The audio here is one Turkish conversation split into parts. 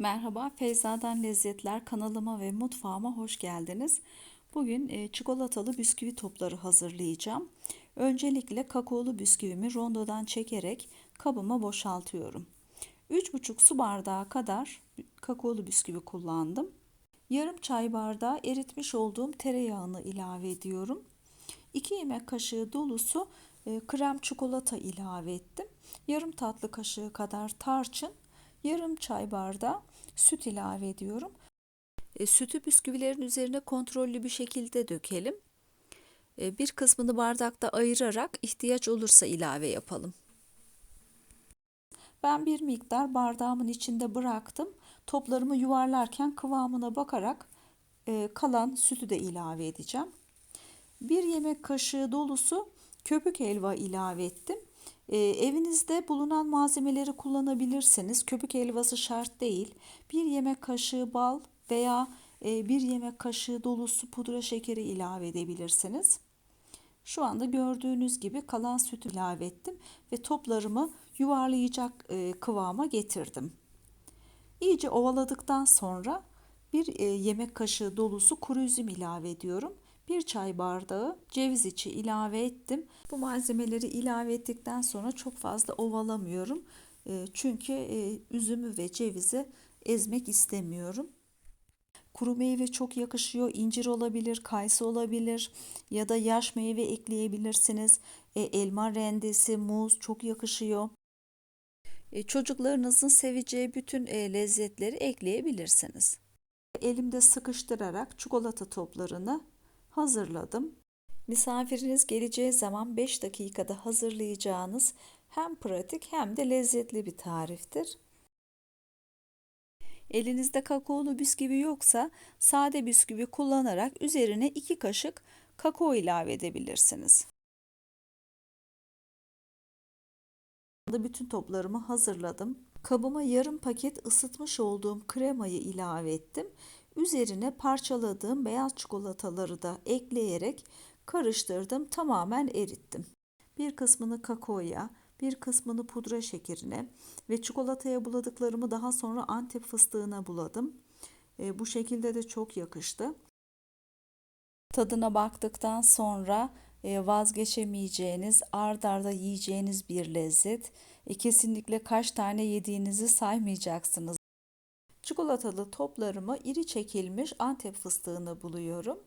Merhaba, Feyza'dan Lezzetler kanalıma ve mutfağıma hoş geldiniz. Bugün e, çikolatalı bisküvi topları hazırlayacağım. Öncelikle kakaolu bisküvimi rondodan çekerek kabıma boşaltıyorum. 3,5 su bardağı kadar kakaolu bisküvi kullandım. Yarım çay bardağı eritmiş olduğum tereyağını ilave ediyorum. 2 yemek kaşığı dolusu e, krem çikolata ilave ettim. Yarım tatlı kaşığı kadar tarçın, yarım çay bardağı süt ilave ediyorum. E, sütü bisküvilerin üzerine kontrollü bir şekilde dökelim. E, bir kısmını bardakta ayırarak ihtiyaç olursa ilave yapalım. Ben bir miktar bardağımın içinde bıraktım. Toplarımı yuvarlarken kıvamına bakarak e, kalan sütü de ilave edeceğim. Bir yemek kaşığı dolusu köpük helva ilave ettim. E, evinizde bulunan malzemeleri kullanabilirsiniz. Köpük helvası şart değil. Bir yemek kaşığı bal veya e, bir yemek kaşığı dolusu pudra şekeri ilave edebilirsiniz. Şu anda gördüğünüz gibi kalan sütü ilave ettim ve toplarımı yuvarlayacak e, kıvama getirdim. İyice ovaladıktan sonra bir e, yemek kaşığı dolusu kuru üzüm ilave ediyorum. Bir çay bardağı ceviz içi ilave ettim. Bu malzemeleri ilave ettikten sonra çok fazla ovalamıyorum. E, çünkü e, üzümü ve cevizi ezmek istemiyorum. Kuru meyve çok yakışıyor. İncir olabilir, kayısı olabilir ya da yaş meyve ekleyebilirsiniz. E, elma rendesi, muz çok yakışıyor. Çocuklarınızın seveceği bütün lezzetleri ekleyebilirsiniz. Elimde sıkıştırarak çikolata toplarını hazırladım. Misafiriniz geleceği zaman 5 dakikada hazırlayacağınız hem pratik hem de lezzetli bir tariftir. Elinizde kakaolu bisküvi yoksa sade bisküvi kullanarak üzerine 2 kaşık kakao ilave edebilirsiniz. Bütün toplarımı hazırladım. Kabıma yarım paket ısıtmış olduğum kremayı ilave ettim. Üzerine parçaladığım beyaz çikolataları da ekleyerek karıştırdım, tamamen erittim. Bir kısmını kakaoya, bir kısmını pudra şekerine ve çikolataya buladıklarımı daha sonra antep fıstığına buladım. E, bu şekilde de çok yakıştı. Tadına baktıktan sonra e, vazgeçemeyeceğiniz, ard arda yiyeceğiniz bir lezzet. E, kesinlikle kaç tane yediğinizi saymayacaksınız. Çikolatalı toplarımı iri çekilmiş Antep fıstığına buluyorum.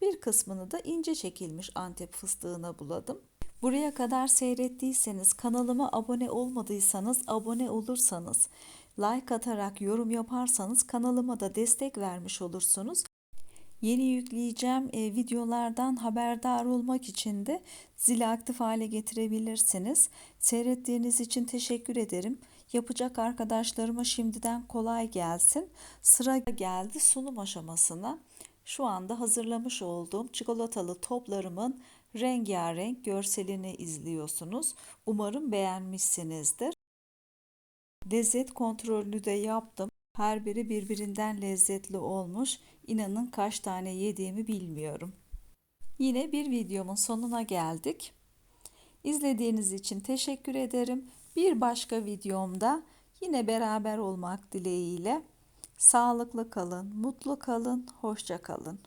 Bir kısmını da ince çekilmiş Antep fıstığına buladım. Buraya kadar seyrettiyseniz, kanalıma abone olmadıysanız, abone olursanız, like atarak yorum yaparsanız kanalıma da destek vermiş olursunuz. Yeni yükleyeceğim e, videolardan haberdar olmak için de zili aktif hale getirebilirsiniz. Seyrettiğiniz için teşekkür ederim. Yapacak arkadaşlarıma şimdiden kolay gelsin. Sıra geldi sunum aşamasına. Şu anda hazırlamış olduğum çikolatalı toplarımın rengarenk görselini izliyorsunuz. Umarım beğenmişsinizdir. Lezzet kontrolünü de yaptım. Her biri birbirinden lezzetli olmuş. İnanın kaç tane yediğimi bilmiyorum. Yine bir videomun sonuna geldik. İzlediğiniz için teşekkür ederim. Bir başka videomda yine beraber olmak dileğiyle sağlıklı kalın, mutlu kalın, hoşça kalın.